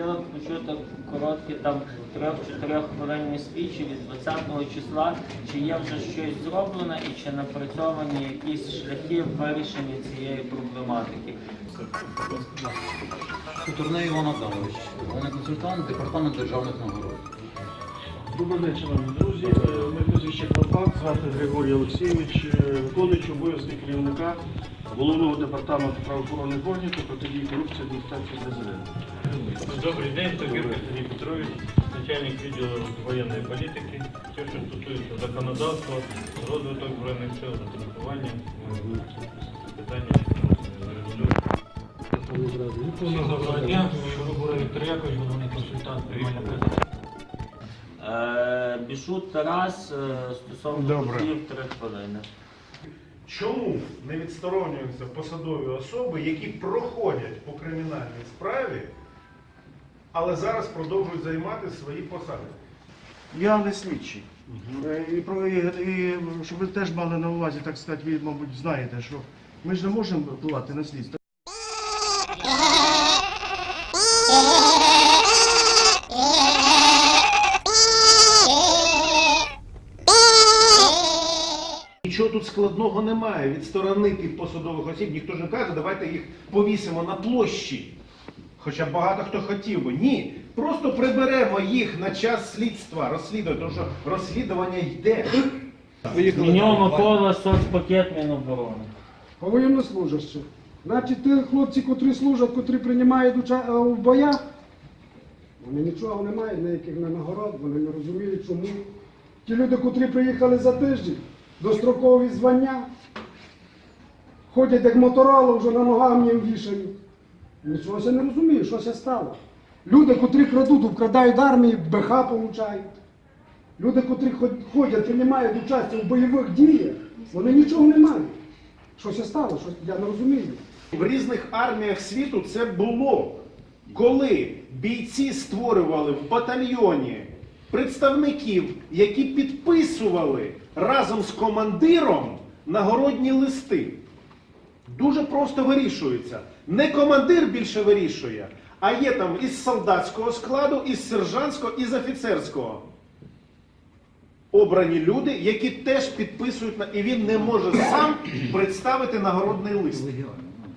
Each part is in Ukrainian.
хотіла б почути короткі там трьох-чотирьох хвилинні спічі від 20 числа, чи є вже щось зроблено і чи напрацьовані якісь шляхи вирішення цієї проблематики. Кутурний Іван Адамович, головний консультант департамент державних нагород. Добрий день, друзі. Е, Моє звати Григорій Олексійович, е, виконуючий обов'язки керівника головного департаменту правоохоронних органів та протидії корупції адміністрації президента. Добрий день, Тобір Сергій Петрович, начальник відділу воєнної політики. Все, що стосується законодавства, розвиток збройних сил, застосування, питання. Доброго дня, Шурубура Віктор Якович, головний консультант приймальна президента. Бішут Тарас е, стосовно Добре. хотів три хвилини. Чому не відсторонюються посадові особи, які проходять по кримінальній справі, але зараз продовжують займати свої посади? Я не слідчий. Е, І, про- і, і щоб ви теж мали на увазі, так сказати, ви, мабуть, знаєте, що ми ж не можемо впливати на слідство. Нічого тут складного немає. Відсторонити посадових осіб, ніхто ж не каже, давайте їх повісимо на площі. Хоча багато хто хотів би. Ні. Просто приберемо їх на час слідства, розслідування, тому що розслідування йде. Міньо Микола, соцпакет Міноборони. По воєннослужащих. Значить, ті хлопці, котрі служать, котрі приймають уча- е, в боях, вони нічого не мають, ніяких не нагород, вони не розуміють, чому. Ті люди, котрі приїхали за тиждень, дострокові звання, ходять як моторола, вже на ногах їм вішають. Нічого ся не розуміють, що ся стало. Люди, котрі крадуть, вкрадають армії, БХ получають. Люди, котрі ход- ходять, приймають участь у бойових діях, вони нічого не мають. Що ся стало? Що, я не розумію. В різних арміях світу це було. Коли бійці створювали в батальйоні представників, які підписували разом з командиром нагородні листи. Дуже просто вирішується. Не командир більше вирішує, а є там із солдатського складу, із сержантського, із офіцерського. Обрані люди, які теж підписують на і він не може сам представити нагородний лист.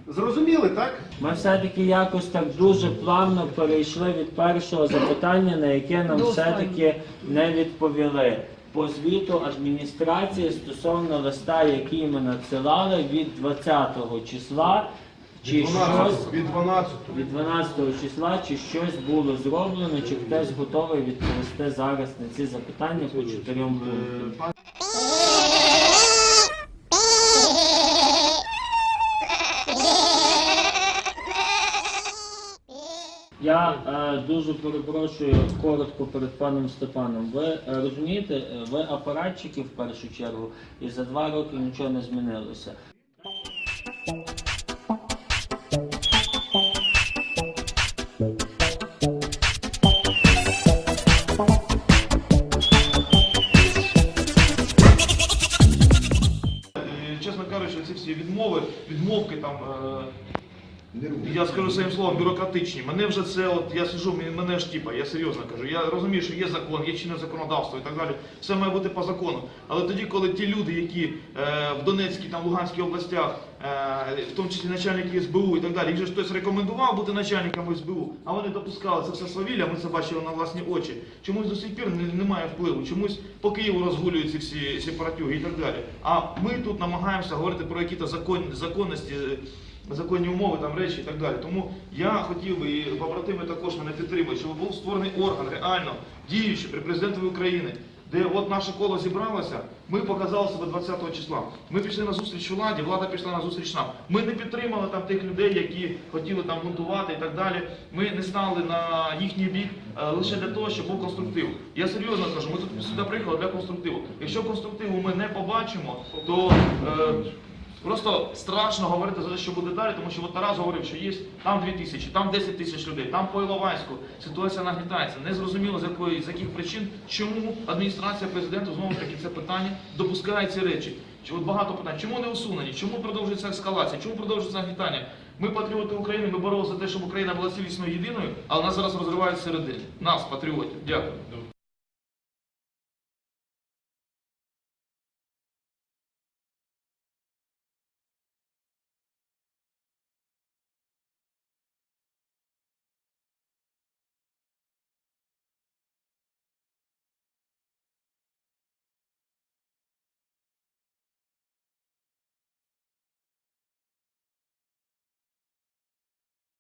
Зрозуміли, так? Ми все-таки якось так дуже плавно перейшли від першого запитання, на яке нам все-таки не відповіли. По звіту адміністрації стосовно листа, який ми надсилали від 20 числа, чи щось від 12. від 12 числа, чи щось було зроблено, чи хтось готовий відповісти зараз на ці запитання по чотирьом пунктам. Е, дуже перепрошую коротко перед паном Степаном. Ви е, розумієте, е, ви апаратчики в першу чергу, і за два роки нічого не змінилося. Чесно кажучи, ці всі відмови, відмовки там. Е... Я скажу своїм словом, бюрократичні. Мене вже це, от я сижу, мене ж типа, я серйозно кажу. Я розумію, що є закон, є чинне законодавство і так далі. Все має бути по закону. Але тоді, коли ті люди, які е, в Донецькій там Луганській областях, е, в тому числі начальники СБУ і так далі, їх же хтось рекомендував бути начальниками СБУ, а вони допускали це все свавілля, ми це бачили на власні очі. Чомусь до сих пір немає впливу, чомусь по Києву розгулюються всі сепаратюги і так далі. А ми тут намагаємося говорити про якісь закон, законності. Законні умови, там речі і так далі. Тому я хотів би, і побратими також мене підтримують, щоб був створений орган реально діючий при президентові України, де от наше коло зібралося, ми показали себе 20 числа. Ми пішли на зустріч владі, влада пішла на зустріч нам. Ми не підтримали там тих людей, які хотіли там бунтувати і так далі. Ми не стали на їхній бік е, лише для того, щоб був конструктив. Я серйозно кажу, ми тут сюди приїхали для конструктиву. Якщо конструктиву ми не побачимо, то е, Просто страшно говорити за те, що буде далі, тому що от Тарас говорив, що є там 2 тисячі, там 10 тисяч людей, там по Іловайську ситуація нагнітається. Не зрозуміло з якої з яких причин, чому адміністрація президента знову ж таки це питання допускає ці речі. Чи от багато питань, чому не усунені, чому продовжується ескалація, чому продовжується нагнітання? Ми патріоти України, ми боролися за те, щоб Україна була цілісною єдиною, але нас зараз розривають зсередини. Нас, патріотів. Дякую.